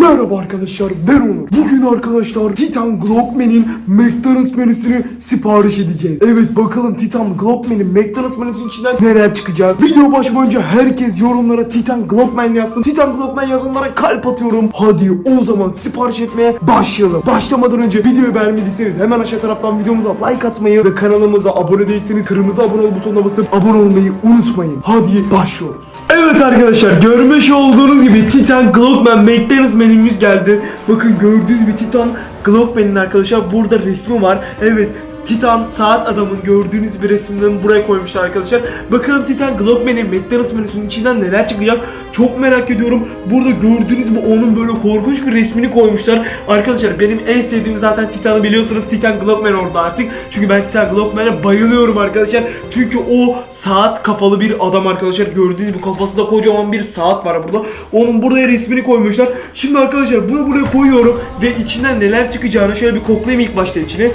Merhaba arkadaşlar ben Onur. Bugün arkadaşlar Titan Glockman'in McDonald's menüsünü sipariş edeceğiz. Evet bakalım Titan Glockman'in McDonald's menüsünün içinden neler çıkacak. Video başlamadan önce herkes yorumlara Titan Glockman yazsın. Titan Glockman yazanlara kalp atıyorum. Hadi o zaman sipariş etmeye başlayalım. Başlamadan önce videoyu beğenmediyseniz hemen aşağı taraftan videomuza like atmayı ve kanalımıza abone değilseniz kırmızı abone ol butonuna basıp abone olmayı unutmayın. Hadi başlıyoruz. Evet arkadaşlar görmüş olduğunuz gibi Titan Glockman McDonald's menümüz geldi. Bakın gördüğünüz gibi Titan Glockman'in arkadaşlar burada resmi var. Evet Titan saat adamın gördüğünüz bir resimlerini buraya koymuşlar arkadaşlar. Bakalım Titan Glockman'in McDonald's menüsünün içinden neler çıkacak çok merak ediyorum. Burada gördüğünüz gibi onun böyle korkunç bir resmini koymuşlar. Arkadaşlar benim en sevdiğim zaten Titan'ı biliyorsunuz. Titan Glockman orada artık. Çünkü ben Titan Glockman'a bayılıyorum arkadaşlar. Çünkü o saat kafalı bir adam arkadaşlar. Gördüğünüz gibi kafasında kocaman bir saat var burada. Onun buraya resmini koymuşlar. Şimdi arkadaşlar bunu buraya koyuyorum ve içinden neler çıkacağını şöyle bir koklayayım ilk başta içine.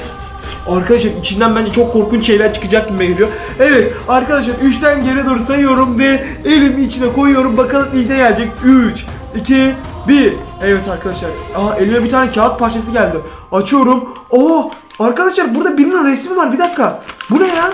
Arkadaşlar içinden bence çok korkunç şeyler çıkacak gibi geliyor. Evet arkadaşlar 3'ten geri doğru sayıyorum ve elimi içine koyuyorum. Bakalım ilk ne gelecek? 3, 2, 1. Evet arkadaşlar. Aa elime bir tane kağıt parçası geldi. Açıyorum. Oo arkadaşlar burada birinin resmi var. Bir dakika. Bu ne ya?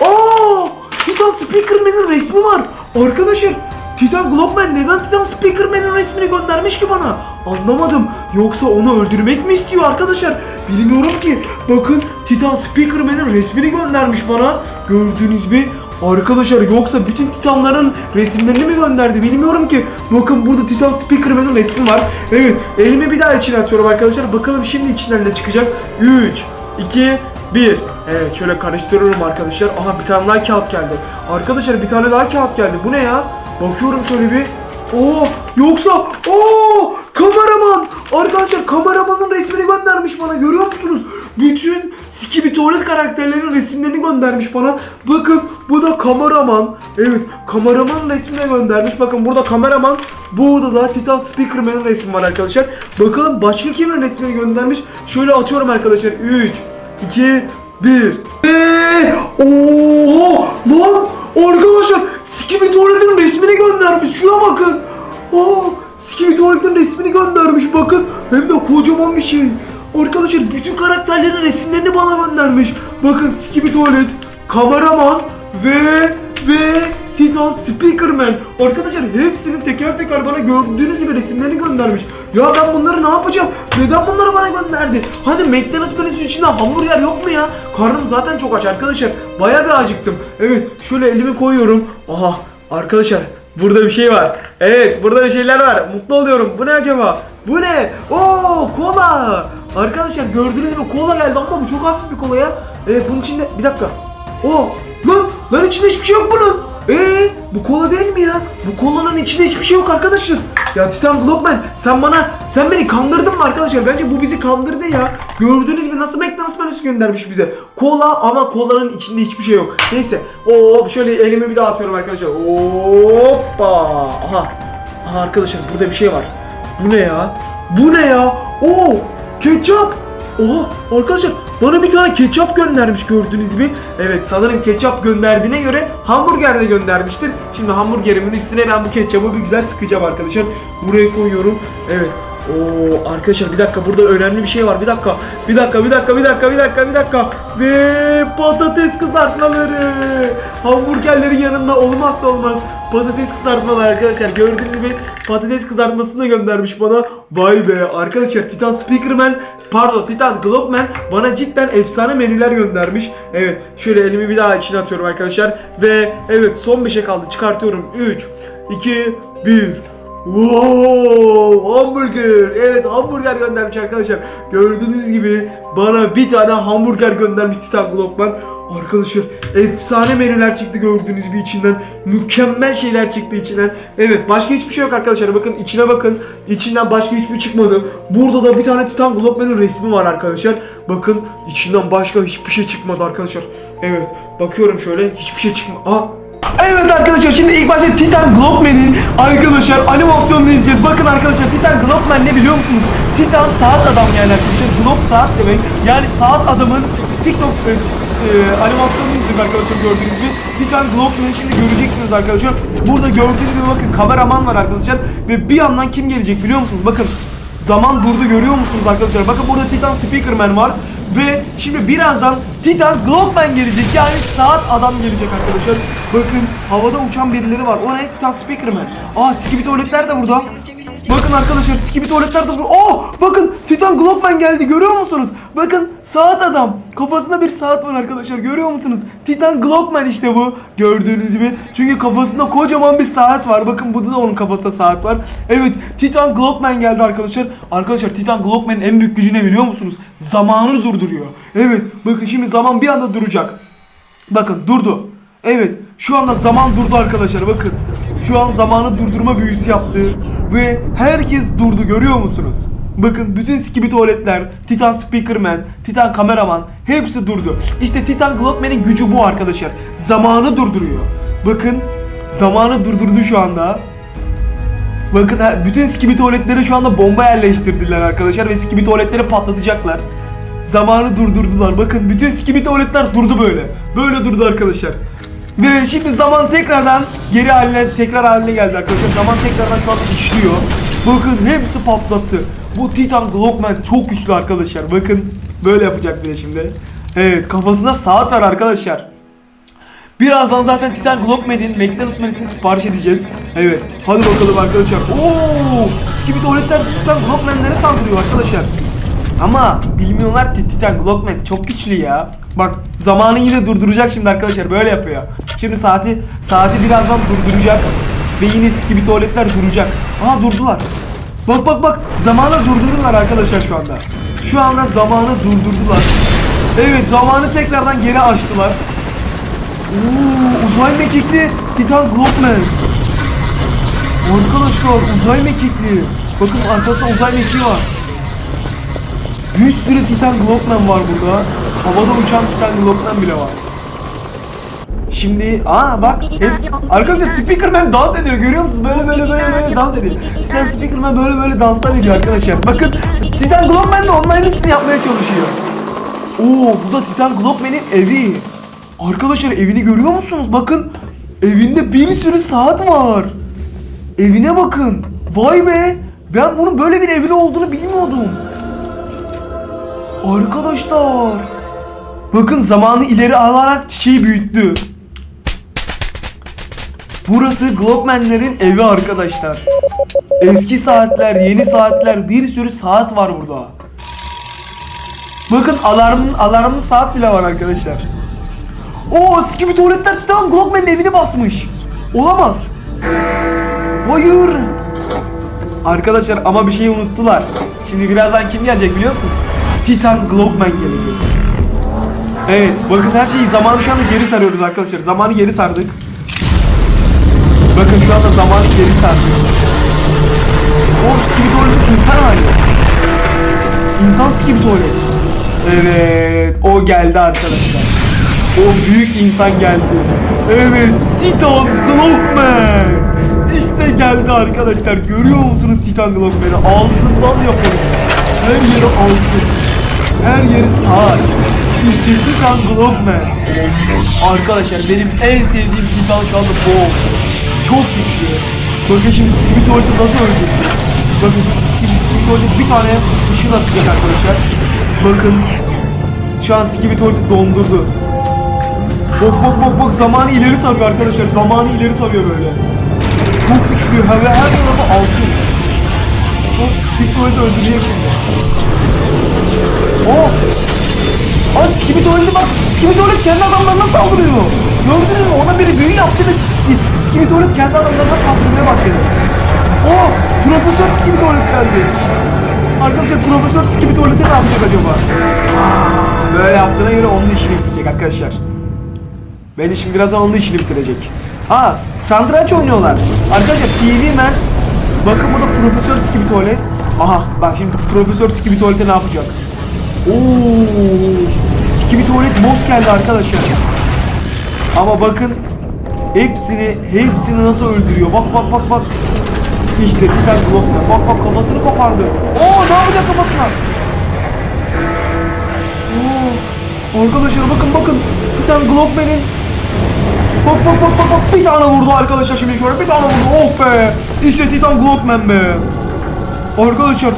Oo Titan Speakerman'ın resmi var. Arkadaşlar Titan Glockman neden Titan Speakerman'ın resmini göndermiş ki bana? Anlamadım. Yoksa onu öldürmek mi istiyor arkadaşlar? Bilmiyorum ki. Bakın Titan Speakerman'ın resmini göndermiş bana. Gördüğünüz gibi Arkadaşlar yoksa bütün titanların resimlerini mi gönderdi bilmiyorum ki. Bakın burada Titan Speakerman'ın resmi var. Evet elimi bir daha içine atıyorum arkadaşlar. Bakalım şimdi içinden ne çıkacak. 3, 2, 1. Evet şöyle karıştırıyorum arkadaşlar. Aha bir tane daha kağıt geldi. Arkadaşlar bir tane daha kağıt geldi. Bu ne ya? Bakıyorum şöyle bir. Oo yoksa oo kameraman. Arkadaşlar kameramanın resmini göndermiş bana görüyor musunuz? Bütün Skibi Tuvalet karakterlerinin resimlerini göndermiş bana. Bakın bu da kameraman. Evet kameramanın resmini göndermiş. Bakın burada kameraman. Burada da Titan Speakerman'ın resmi var arkadaşlar. Bakalım başka kimin resmini göndermiş. Şöyle atıyorum arkadaşlar. 3, 2, 1. Eee! Oha! Lan! Arkadaşlar Skibi Tuvalet'in resmini göndermiş. Şuna bakın. Aa! Skibi Tuvalet'in resmini göndermiş bakın. Hem de kocaman bir şey. Arkadaşlar bütün karakterlerin resimlerini bana göndermiş. Bakın Skibi Tuvalet, kameraman ve ve Titan Speakerman. Arkadaşlar hepsinin teker teker bana gördüğünüz gibi resimlerini göndermiş. Ya ben bunları ne yapacağım? Neden bunları bana gönderdi? Hani McDonald's menüsü içinde hamburger yok mu ya? Karnım zaten çok aç arkadaşlar. Baya bir acıktım. Evet şöyle elimi koyuyorum. Aha arkadaşlar burada bir şey var. Evet burada bir şeyler var. Mutlu oluyorum. Bu ne acaba? Bu ne? Oo kola. Arkadaşlar gördüğünüz gibi kola geldi ama bu çok hafif bir kola ya. Evet bunun içinde bir dakika. Oo lan lan içinde hiçbir şey yok bunun. Ee, bu kola değil mi ya? Bu kolanın içinde hiçbir şey yok arkadaşlar. Ya Titan Glockman sen bana sen beni kandırdın mı arkadaşlar? Bence bu bizi kandırdı ya. Gördüğünüz gibi nasıl McDonald's menüsü göndermiş bize. Kola ama kolanın içinde hiçbir şey yok. Neyse. Oo şöyle elimi bir daha atıyorum arkadaşlar. Hoppa. Aha. Aha arkadaşlar burada bir şey var. Bu ne ya? Bu ne ya? Oo ketçap. Oha arkadaşlar bana bir tane ketçap göndermiş gördüğünüz gibi. Evet sanırım ketçap gönderdiğine göre hamburger de göndermiştir. Şimdi hamburgerimin üstüne ben bu ketçapı bir güzel sıkacağım arkadaşlar. Buraya koyuyorum. Evet. Oo arkadaşlar bir dakika burada önemli bir şey var. Bir dakika. Bir dakika, bir dakika, bir dakika, bir dakika, bir dakika. Ve patates kızartmaları. Hamburgerlerin yanında olmazsa olmaz. Patates kızartmaları arkadaşlar. Gördüğünüz gibi patates kızartmasını da göndermiş bana. Vay be arkadaşlar Titan Speakerman pardon Titan Glockman bana cidden efsane menüler göndermiş. Evet şöyle elimi bir daha içine atıyorum arkadaşlar. Ve evet son bir şey kaldı çıkartıyorum. 3, 2, 1. Wow, hamburger. Evet hamburger göndermiş arkadaşlar. Gördüğünüz gibi bana bir tane hamburger göndermiş Titan Glockman. Arkadaşlar efsane menüler çıktı gördüğünüz gibi içinden. Mükemmel şeyler çıktı içinden. Evet başka hiçbir şey yok arkadaşlar. Bakın içine bakın. İçinden başka hiçbir çıkmadı. Burada da bir tane Titan Glockman'ın resmi var arkadaşlar. Bakın içinden başka hiçbir şey çıkmadı arkadaşlar. Evet bakıyorum şöyle hiçbir şey çıkmadı. Aa Evet arkadaşlar şimdi ilk başta Titan Glockman'in arkadaşlar animasyonunu izleyeceğiz. Bakın arkadaşlar Titan Glockman ne biliyor musunuz? Titan saat adam yani arkadaşlar. Glock saat demek. Yani saat adamın TikTok e, e, animasyonunu izleyeceğiz arkadaşlar gördüğünüz gibi. Titan Glockman'ı şimdi göreceksiniz arkadaşlar. Burada gördüğünüz gibi bakın kameraman var arkadaşlar. Ve bir yandan kim gelecek biliyor musunuz? Bakın Zaman durdu görüyor musunuz arkadaşlar? Bakın burada Titan Speakerman var. Ve şimdi birazdan Titan Glockman gelecek. Yani saat adam gelecek arkadaşlar. Bakın havada uçan birileri var. O ne? Titan Speakerman. Aa Skibidi tuvaletler de burada. Bakın arkadaşlar Skibidi tuvaletler de burada. Oh bakın Titan Glockman geldi görüyor musunuz? Bakın saat adam. Kafasında bir saat var arkadaşlar görüyor musunuz? Titan Glockman işte bu. Gördüğünüz gibi. Çünkü kafasında kocaman bir saat var. Bakın burada da onun kafasında saat var. Evet Titan Glockman geldi arkadaşlar. Arkadaşlar Titan Glockman'ın en büyük gücü ne biliyor musunuz? Zamanı durduruyor. Evet bakın şimdi zaman bir anda duracak. Bakın durdu. Evet şu anda zaman durdu arkadaşlar bakın. Şu an zamanı durdurma büyüsü yaptı. Ve herkes durdu görüyor musunuz? Bakın bütün Skibi tuvaletler, Titan Speakerman, Titan Kameraman hepsi durdu. İşte Titan Glockman'in gücü bu arkadaşlar. Zamanı durduruyor. Bakın zamanı durdurdu şu anda. Bakın bütün Skibi tuvaletlere şu anda bomba yerleştirdiler arkadaşlar ve Skibi tuvaletleri patlatacaklar. Zamanı durdurdular. Bakın bütün Skibi tuvaletler durdu böyle. Böyle durdu arkadaşlar. Ve şimdi zaman tekrardan geri haline tekrar haline geldi arkadaşlar. Zaman tekrardan şu anda işliyor. Bakın hepsi patlattı. Bu Titan Glockman çok güçlü arkadaşlar. Bakın böyle yapacak bir de şimdi. Evet kafasında saat var arkadaşlar. Birazdan zaten Titan Glockman'in McDonald's menüsünü sipariş edeceğiz. Evet. Hadi bakalım arkadaşlar. Oo! Skibidi tuvaletler Titan Glockman'lere saldırıyor arkadaşlar. Ama bilmiyorlar ki Titan Glockman çok güçlü ya. Bak zamanı yine durduracak şimdi arkadaşlar böyle yapıyor. Şimdi saati saati birazdan durduracak. Ve yine Skibidi tuvaletler duracak. Aa durdular. Bak bak bak zamanı durdurdular arkadaşlar şu anda. Şu anda zamanı durdurdular. Evet zamanı tekrardan geri açtılar. Oo, uzay mekikli Titan Glockman. Arkadaşlar uzay mekikli. Bakın arkasında uzay mekiği var. Bir sürü Titan Glockman var burada. Havada uçan Titan Glockman bile var. Şimdi aa bak hepsi arkadaşlar Speakerman dans ediyor görüyor musunuz? Böyle böyle böyle böyle dans ediyor. Titan Speakerman böyle böyle danslar ediyor arkadaşlar. Bakın Titan Glockman de onun aynısını yapmaya çalışıyor. Oo bu da Titan Glockman'in evi. Arkadaşlar evini görüyor musunuz? Bakın evinde bir sürü saat var. Evine bakın. Vay be. Ben bunun böyle bir evli olduğunu bilmiyordum. Arkadaşlar. Bakın zamanı ileri alarak çiçeği büyüttü. Burası Glockman'lerin evi arkadaşlar. Eski saatler, yeni saatler, bir sürü saat var burada. Bakın alarmın alarmlı saat bile var arkadaşlar. Oo Skibi tuvaletler tutan Glockman'ın evini basmış. Olamaz. Hayır. Arkadaşlar ama bir şeyi unuttular. Şimdi birazdan kim gelecek biliyor musun? Titan Glockman gelecek. Evet bakın her şeyi zamanı şu anda geri sarıyoruz arkadaşlar. Zamanı geri sardık. Bakın şu anda zamanı geri sardık. O Skibi tuvalet insan hali. İnsan Skibi tuvalet. Evet o geldi arkadaşlar. O büyük insan geldi. Evet Titan Glockman. İşte geldi arkadaşlar. Görüyor musunuz Titan Glockman'ı? Altından yapılmış. Her yeri altın. Her yeri saat. İşte Titan Glockman. Arkadaşlar benim en sevdiğim Titan şu anda bu. Çok güçlü. Bakın şimdi Skibidi Tuvalet'i nasıl öldürdü? Bakın Skibidi Tuvalet bir tane ışın atacak arkadaşlar. Bakın şu an Skibidi Tuvalet'i dondurdu. Bak bak bak bak zamanı ileri sarıyor arkadaşlar. Zamanı ileri sarıyor böyle. Çok güçlü. Her, her tarafı altın. Bak Skibidi Tuvalet'i öldürüyor şimdi. Oh! Aa Skibidi Tuvalet'e bak. Skibidi Tuvalet kendi adamlarına saldırıyor. Gördünüz mü? Ona biri büyü yaptı ve Skibidi Tuvalet kendi adamlarına saldırmaya başladı. Oh! Profesör Skibidi Tuvalet geldi. Arkadaşlar Profesör Skibidi Tuvalet'e ne yapacak acaba? Böyle yaptığına göre onun işini bitirecek arkadaşlar. Ben işim birazdan onun da işini bitirecek. Aa, Sandraç oynuyorlar. Arkadaşlar TV Man. Bakın burada Profesör Skibidi. Aha, bak şimdi Profesör Skibidi ne yapacak? Oo, Skibidi Tuvalet boss geldi arkadaşlar. Ama bakın hepsini hepsini nasıl öldürüyor. Bak bak bak bak. İşte Titan Glock'la. Bak bak kafasını kopardı. Oo ne yapacak kafasına? Oo, arkadaşlar bakın bakın. Titan Glockman'in Bak bak bak bak bak bir tane vurdu arkadaşlar şimdi şöyle bir tane vurdu oh be işte Titan Glockman be Arkadaşlar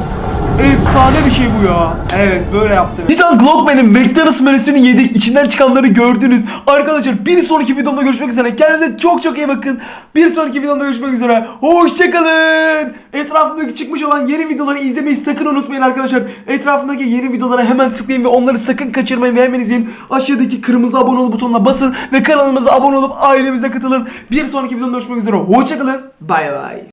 Efsane bir şey bu ya. Evet böyle yaptım. Titan Glockman'in McDonald's menüsünü yedik. İçinden çıkanları gördünüz. Arkadaşlar bir sonraki videomda görüşmek üzere. Kendinize çok çok iyi bakın. Bir sonraki videomda görüşmek üzere. Hoşçakalın. Etrafımdaki çıkmış olan yeni videoları izlemeyi sakın unutmayın arkadaşlar. Etrafımdaki yeni videolara hemen tıklayın ve onları sakın kaçırmayın ve hemen izleyin. Aşağıdaki kırmızı abone ol butonuna basın ve kanalımıza abone olup ailemize katılın. Bir sonraki videomda görüşmek üzere. Hoşçakalın. Bay bay.